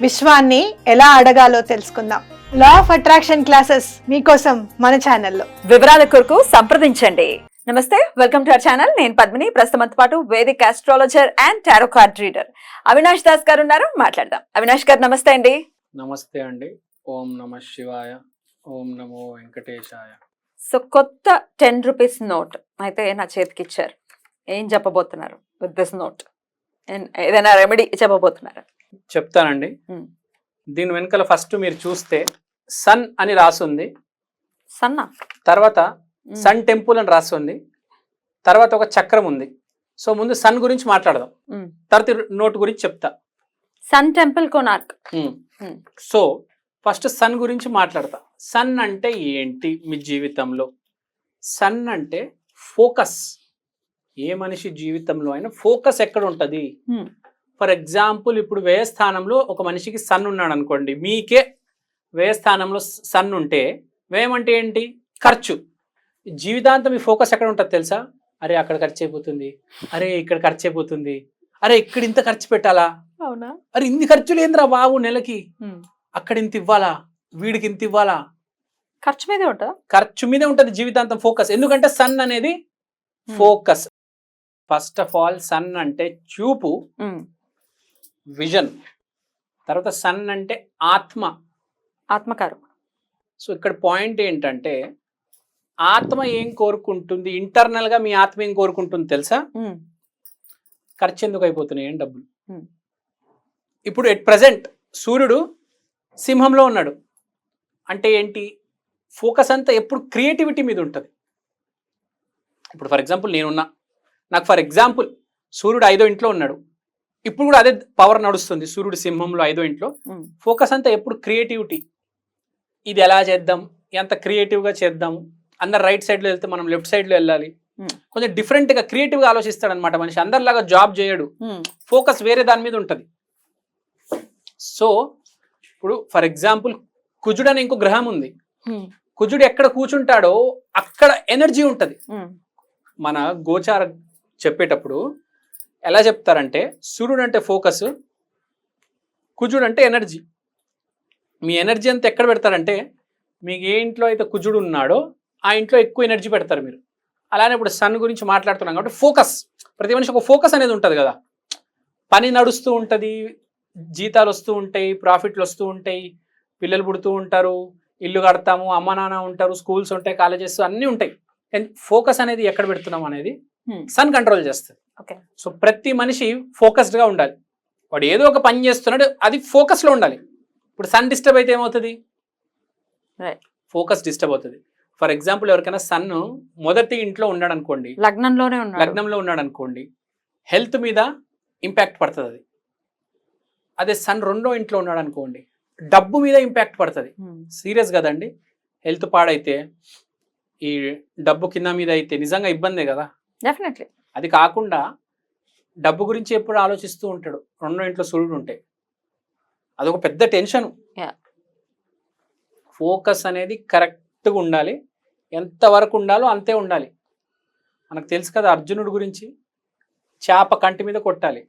విశ్వాన్ని ఎలా అడగాలో తెలుసుకుందాం. లా ఆఫ్ అట్రాక్షన్ క్లాసెస్ మీకోసం మన ఛానల్లో. వివరాల కొరకు సంప్రదించండి. నమస్తే వెల్కమ్ టు అవర్ ఛానల్. నేను పద్మిని. ప్రస్తుతంతో పాటు Vedic astrologer and tarot card reader Avinash Das garu ఉన్నారు. మాట్లాడదాం. అవినాష్ గారు నమస్తే అండి. నమస్తే అండి. ఓం నమ శివాయ. ఓం నమో వెంకటేశాయ. సో కొత్త టెన్ రూపీస్ నోట్ అయితే నా చేతికి ఇచ్చారు. ఏం చెప్పబోతున్నారు విత్ దిస్ నోట్ ఏదైనా రెమెడీ చెప్పబోతున్నారు? చెప్తానండి. దీని వెనకాల ఫస్ట్ మీరు చూస్తే సన్ అని రాసుంది. సన్నా. తర్వాత సన్ టెంపుల్ అని రాసుంది. తర్వాత ఒక చక్రం ఉంది. సో ముందు సన్ గురించి మాట్లాడదాం. తర్వాత నోట్ గురించి చెప్తా. Sun temple Konark. So first sun గురించి మాట్లాడతా. సన్ అంటే ఏంటి మీ జీవితంలో? సన్ అంటే ఫోకస్. ఏ మనిషి జీవితంలో అయినా ఫోకస్ ఎక్కడ ఉంటుంది. ఫర్ ఎగ్జాంపుల్ ఇప్పుడు వ్యయ స్థానంలో ఒక మనిషికి సన్ ఉన్నాడు అనుకోండి మీకే వ్యయ స్థానంలో సన్ ఉంటే వ్యయం అంటే ఏంటి? ఖర్చు. జీవితాంతం మీ ఫోకస్ ఎక్కడ ఉంటుంది తెలుసా? అరే అక్కడ ఖర్చు అయిపోతుంది. అరే ఇక్కడ ఖర్చు అయిపోతుంది. అరే ఇక్కడ ఇంత ఖర్చు పెట్టాలా? అవునా? అరే ఇన్ని ఖర్చులు ఏంద్రా బాబు నెలకి. అక్కడ ఇంత ఇవ్వాలా? వీడికి ఇంత ఇవ్వాలా? ఖర్చు మీదే ఉంటుందా? ఖర్చు మీదే ఉంటుంది జీవితాంతం ఫోకస్. ఎందుకంటే సన్ అనేది focus. First of all sun అంటే చూపు. విజన్. తర్వాత సన్ అంటే ఆత్మ. ఆత్మకారు. సో ఇక్కడ పాయింట్ ఏంటంటే ఆత్మ ఏం కోరుకుంటుంది? ఇంటర్నల్గా మీ ఆత్మ ఏం కోరుకుంటుంది తెలుసా? ఖర్చు ఎందుకు అయిపోతున్నాయి ఏం డబ్బులు. ఇప్పుడు ఎట్ ప్రజెంట్ సూర్యుడు సింహంలో ఉన్నాడు. అంటే ఏంటి? ఫోకస్ అంతా ఎప్పుడు క్రియేటివిటీ మీద ఉంటుంది. ఇప్పుడు ఫర్ ఎగ్జాంపుల్ నేనున్నా. నాకు ఫర్ ఎగ్జాంపుల్ సూర్యుడు ఐదో ఇంట్లో ఉన్నాడు. ఇప్పుడు కూడా అదే పవర్ నడుస్తుంది. సూర్యుడు సింహంలో ఐదో ఇంట్లో. ఫోకస్ అంతా ఎప్పుడు క్రియేటివిటీ ఇది ఎలా చేద్దాం? ఎంత క్రియేటివ్గా చేద్దాం? అందరు రైట్ సైడ్లో వెళ్తే మనం లెఫ్ట్ సైడ్లో వెళ్ళాలి. కొంచెం డిఫరెంట్గా క్రియేటివ్గా ఆలోచిస్తాడు అనమాట మనిషి. అందరిలాగా జాబ్ చేయడు. ఫోకస్ వేరే దాని మీద ఉంటుంది. సో ఇప్పుడు ఫర్ ఎగ్జాంపుల్ కుజుడు అనే ఇంకో గ్రహం ఉంది. కుజుడు ఎక్కడ కూర్చుంటాడో అక్కడ ఎనర్జీ ఉంటుంది. మన గోచార చెప్పేటప్పుడు ఎలా చెప్తారంటే సూర్యుడు అంటే ఫోకస్ కుజుడు అంటే ఎనర్జీ. మీ ఎనర్జీ అంతా ఎక్కడ పెడతారంటే మీకు ఏ ఇంట్లో అయితే కుజుడు ఉన్నాడో ఆ ఇంట్లో ఎక్కువ ఎనర్జీ పెడతారు మీరు. అలానే ఇప్పుడు సన్ గురించి మాట్లాడుతున్నాం కాబట్టి ఫోకస్. ప్రతి మనిషి ఒక ఫోకస్ అనేది ఉంటుంది కదా. పని నడుస్తూ ఉంటుంది జీతాలు వస్తూ ఉంటాయి ప్రాఫిట్లు వస్తూ ఉంటాయి పిల్లలు పుడుతూ ఉంటారు ఇల్లు కడతాము అమ్మ నాన్న ఉంటారు స్కూల్స్ ఉంటాయి కాలేజెస్ అన్నీ ఉంటాయి. ఫోకస్ అనేది ఎక్కడ పెడుతున్నాం అనేది సన్ కంట్రోల్ చేస్తుంది. ఓకే సో ప్రతి మనిషి focused గా ఉండాలి. వాడు ఏదో ఒక పని చేస్తున్నాడు అది focus లో ఉండాలి. ఇప్పుడు సన్ డిస్టర్బ్ అయితే ఏమవుతుంది. ఫోకస్ డిస్టర్బ్ అవుతుంది. ఫర్ ఎగ్జాంపుల్ ఎవరికైనా సన్ మొదటి ఇంట్లో ఉన్నాడు అనుకోండి లగ్నంలోనే ఉన్నాడు. లగ్నంలో ఉన్నాడు అనుకోండి హెల్త్ మీద ఇంపాక్ట్ పడుతుంది. అది అదే సన్ రెండో ఇంట్లో ఉన్నాడు అనుకోండి డబ్బు మీద ఇంపాక్ట్ పడుతుంది. Hmm. సీరియస్ కదండి? హెల్త్ పాడైతే ఈ డబ్బు కింద మీద అయితే నిజంగా ఇబ్బందే కదా? డెఫినెట్లీ అది కాకుండా డబ్బు గురించి ఎప్పుడు ఆలోచిస్తూ ఉంటాడు. రెండో ఇంట్లో సూర్యుడు ఉంటే. అదొక పెద్ద టెన్షన్. ఫోకస్ అనేది కరెక్ట్గా ఉండాలి. ఎంతవరకు ఉండాలో అంతే ఉండాలి. మనకు తెలుసు కదా అర్జునుడి గురించి. చేప కంటి మీద కొట్టాలి.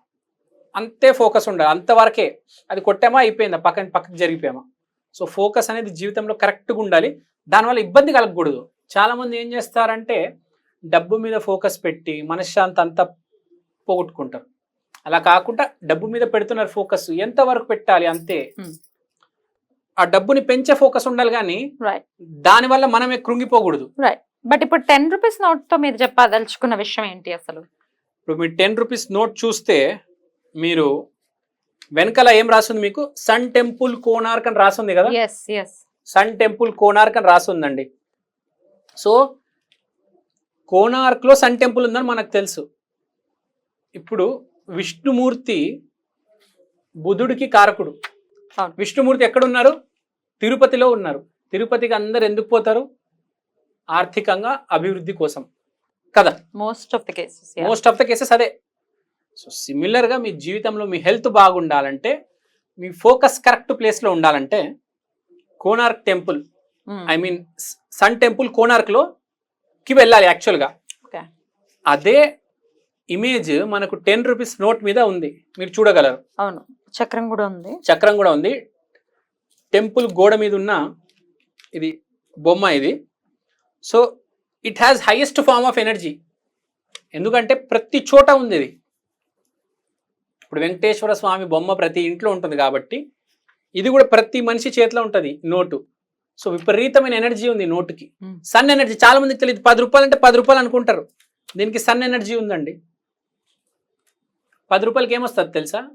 అంతే ఫోకస్ ఉండాలి. అంతవరకే అది కొట్టామా? అయిపోయిందా? పక్కన పక్కకి జరిగిపోయామా? సో ఫోకస్ అనేది జీవితంలో కరెక్ట్గా ఉండాలి. దానివల్ల ఇబ్బంది కలగకూడదు. చాలామంది ఏం చేస్తారంటే డబ్బు మీద ఫోకస్ పెట్టి మనశ్శాంతి అంతా పోగొట్టుకుంటారు. అలా కాకుండా డబ్బు మీద పెడుతున్నారు ఫోకస్ ఎంతవరకు పెట్టాలి అంతే Hmm. ఆ డబ్బుని పెంచే ఫోకస్ ఉండాలి కానీ Right. దానివల్ల మనమే కృంగిపోకూడదు. బట్ ఇప్పుడు టెన్ రూపీస్ నోట్తో మీరు చెప్పదలుచుకున్న విషయం ఏంటి అసలు? ఇప్పుడు మీరు టెన్ రూపీస్ నోట్ చూస్తే మీరు వెనకాల ఏం రాస్తుంది మీకు? సన్ టెంపుల్ కోనార్క్ అని రాస్తుంది కదా? సన్ టెంపుల్ కోనార్క్ అని రాస్తుందండి సో కోనార్క్లో సన్ టెంపుల్ ఉందని మనకు తెలుసు. ఇప్పుడు విష్ణుమూర్తి బుధుడికి కారకుడు. విష్ణుమూర్తి ఎక్కడ ఉన్నారు తిరుపతిలో ఉన్నారు. తిరుపతికి అందరు ఎందుకు పోతారు? ఆర్థికంగా అభివృద్ధి కోసం. కదా? Most of the cases most of the cases అదే. సో సిమిలర్గా మీ జీవితంలో మీ హెల్త్ బాగుండాలంటే మీ ఫోకస్ కరెక్ట్ ప్లేస్లో ఉండాలంటే Konark temple I mean sun temple కోనార్క్లో కి వెళ్ళాలి యాక్చువల్గా. అదే ఇమేజ్ మనకు టెన్ రూపీస్ నోట్ మీద ఉంది. మీరు చూడగలరు. అవును. చక్రం కూడా ఉంది. చక్రం కూడా ఉంది. టెంపుల్ గోడ మీద ఉన్న ఇది బొమ్మ ఇది. So it has highest form of energy ఎందుకంటే ప్రతి చోట ఉంది ఇది. ఇప్పుడు వెంకటేశ్వర స్వామి బొమ్మ ప్రతి ఇంట్లో ఉంటుంది కాబట్టి ఇది కూడా ప్రతి మనిషి చేతిలో ఉంటుంది నోటు. సో విపరీతమైన ఎనర్జీ ఉంది నోటుకి. Hmm. సన్ ఎనర్జీ చాలా మందికి తెలియదు. పది రూపాయలు అంటే పది రూపాయలు అనుకుంటారు. దీనికి సన్ ఎనర్జీ ఉందండి. పది రూపాయలకి ఏమొస్తుంది తెలుసా?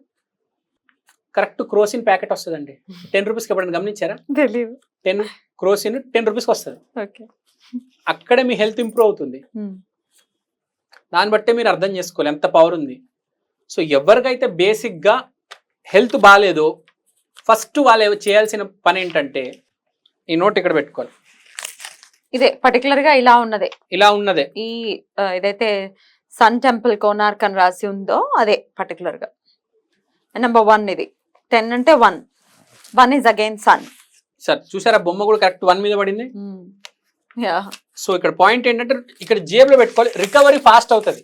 కరెక్ట్ క్రోసిన్ ప్యాకెట్ వస్తుందండి. టెన్ రూపీస్కి ఎప్పుడైనా గమనించారా? తెలియదు టెన్ క్రోసిన్ టెన్ రూపీస్కి వస్తుంది. అక్కడే మీ హెల్త్ ఇంప్రూవ్ అవుతుంది. దాన్ని బట్టే మీరు అర్థం చేసుకోవాలి. ఎంత పవర్ ఉంది. సో ఎవరికైతే బేసిక్గా హెల్త్ బాగాలేదో ఫస్ట్ వాళ్ళు చేయాల్సిన పని ఏంటంటే ఈ నోట్ ఇక్కడ పెట్టుకోవాలి. ఇదే పర్టికులర్గా ఇలా ఉన్నదే. ఇలా ఉన్నదే. ఈ ఆ, ఏదైతే సన్ టెంపుల్ కోనార్క్ అని రాసి ఉందో అదే పర్టికులర్గా. నెంబర్ వన్ ఇది. టెన్ అంటే one one is again sun sir చూసారా బొమ్మ కూడా కరెక్ట్ వన్ మీద పడింది? సో ఇక్కడ పాయింట్ ఏంటంటే ఇక్కడ జేబులో పెట్టుకోవాలి. రికవరీ ఫాస్ట్ అవుతుంది.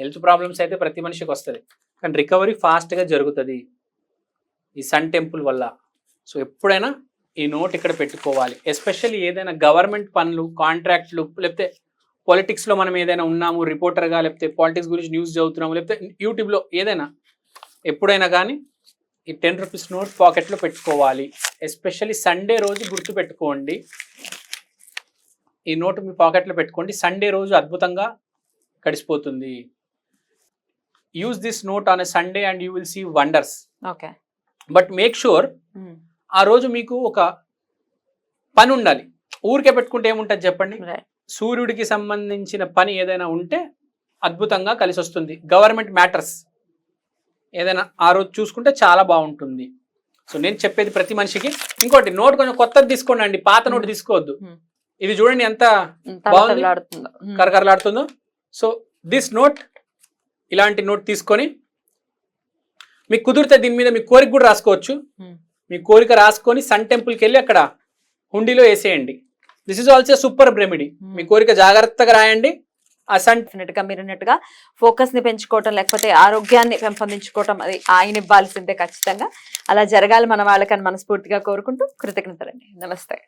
హెల్త్ ప్రాబ్లమ్స్ అయితే ప్రతి మనిషికి వస్తుంది. కానీ రికవరీ ఫాస్ట్గా జరుగుతుంది. ఈ సన్ టెంపుల్ వల్ల. సో ఎప్పుడైనా ఈ నోట్ ఇక్కడ పెట్టుకోవాలి. ఎస్పెషల్లీ ఏదైనా గవర్నమెంట్ పనులు కాంట్రాక్ట్లు లేకపోతే పొలిటిక్స్లో మనం ఏదైనా ఉన్నాము రిపోర్టర్గా లేకపోతే పాలిటిక్స్ గురించి న్యూస్ చదువుతున్నాము లేకపోతే యూట్యూబ్లో ఏదైనా ఎప్పుడైనా కానీ ఈ టెన్ రూపీస్ నోట్ పాకెట్లో పెట్టుకోవాలి. ఎస్పెషల్లీ సండే రోజు గుర్తు పెట్టుకోండి. ఈ నోట్ మీ పాకెట్లో పెట్టుకోండి. సండే రోజు అద్భుతంగా గడిచిపోతుంది use this note on a Sunday and you will see wonders okay but make sure ఆ రోజు మీకు ఒక పని ఉండాలి ఊరికే పెట్టుకుంటే ఏముంటుంది చెప్పండి? సూర్యుడికి సంబంధించిన పని ఏదైనా ఉంటే అద్భుతంగా కలిసి వస్తుంది గవర్నమెంట్ మ్యాటర్స్ ఏదైనా ఆ రోజు చూసుకుంటే చాలా బాగుంటుంది. సో నేను చెప్పేది ప్రతి మనిషికి. ఇంకోటి నోట్ కొంచెం కొత్తది తీసుకోండి అండి పాత నోట్ తీసుకోవద్దు. Hmm. ఇది చూడండి ఎంత బాగుంది. తలతలాడుతుందో కరకరలాడుతుందో. సో దిస్ నోట్ ఇలాంటి నోట్ తీసుకొని మీకు కుదిరితే దీని మీద మీ కోరిక కూడా రాసుకోవచ్చు. Hmm. మీ కోరిక రాసుకొని సన్ టెంపుల్కి వెళ్ళి అక్కడ హుండీలో వేసేయండి this is also super remedy. మీ కోరిక జాగ్రత్తగా రాయండి. ఆ సన్ డెఫినెట్గా మీరు అన్నట్టుగా ఫోకస్ని పెంచుకోవటం లేకపోతే ఆరోగ్యాన్ని పెంపొందించుకోవటం అది ఆయన ఇవ్వాల్సిందే ఖచ్చితంగా. అలా జరగాలి మన వాళ్ళకని మనస్ఫూర్తిగా కోరుకుంటూ కృతజ్ఞతలండి. నమస్తే.